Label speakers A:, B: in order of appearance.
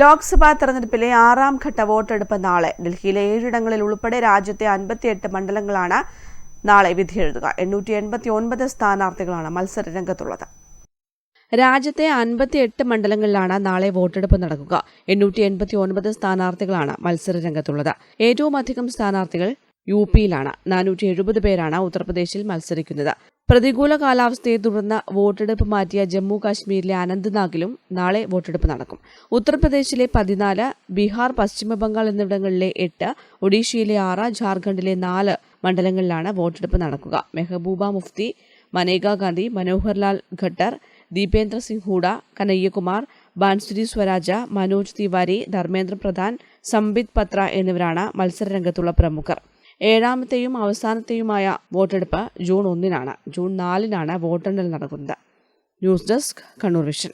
A: ലോക്സഭാ തെരഞ്ഞെടുപ്പിലെ ആറാം ഘട്ട വോട്ടെടുപ്പ് നാളെ. ഡൽഹിയിലെ ഏഴിടങ്ങളിൽ ഉൾപ്പെടെ രാജ്യത്തെ അൻപത്തിയെട്ട് മണ്ഡലങ്ങളാണ് നാളെ വിധിയെഴുതുക എണ്ണൂറ്റി എൺപത്തി ഒൻപത് സ്ഥാനാർത്ഥികളാണ് മത്സര രംഗത്തുള്ളത്. രാജ്യത്തെ അൻപത്തിയെട്ട് മണ്ഡലങ്ങളിലാണ് നാളെ വോട്ടെടുപ്പ് നടക്കുക. എണ്ണൂറ്റി എൺപത്തി ഒൻപത് സ്ഥാനാർത്ഥികളാണ് മത്സര രംഗത്തുള്ളത്. ഏറ്റവും അധികം സ്ഥാനാർത്ഥികൾ യു പിയിലാണ്. നാനൂറ്റി എഴുപത് പേരാണ് ഉത്തർപ്രദേശിൽ മത്സരിക്കുന്നത്. പ്രതികൂല കാലാവസ്ഥയെ തുടർന്ന് വോട്ടെടുപ്പ് മാറ്റിയ ജമ്മു കാശ്മീരിലെ അനന്ത്നാഗിലും നാളെ വോട്ടെടുപ്പ് നടക്കും. ഉത്തർപ്രദേശിലെ പതിനാല് ബീഹാർ പശ്ചിമ ബംഗാൾ എന്നിവിടങ്ങളിലെ എട്ട് ഒഡീഷയിലെ ആറ് ജാർഖണ്ഡിലെ നാല് മണ്ഡലങ്ങളിലാണ് വോട്ടെടുപ്പ് നടക്കുക. മെഹബൂബ മുഫ്തി മനേക ഗാന്ധി മനോഹർലാൽ ഖട്ടർ ദീപേന്ദ്ര സിംഗ് ഹൂഡ കനയ്യകുമാർ ബാൻസുരി സ്വരാജ മനോജ് തിവാരി ധർമ്മേന്ദ്ര പ്രധാൻ സംബിത് പത്ര എന്നിവരാണ് മത്സരരംഗത്തുള്ള പ്രമുഖർ. ഏഴാമത്തെയും അവസാനത്തെയുമായ വോട്ടെടുപ്പ് ജൂൺ ഒന്നിനാണ്. ജൂൺ നാലിനാണ് വോട്ടെണ്ണൽ നടക്കുന്നത്. News desk Kannur vision.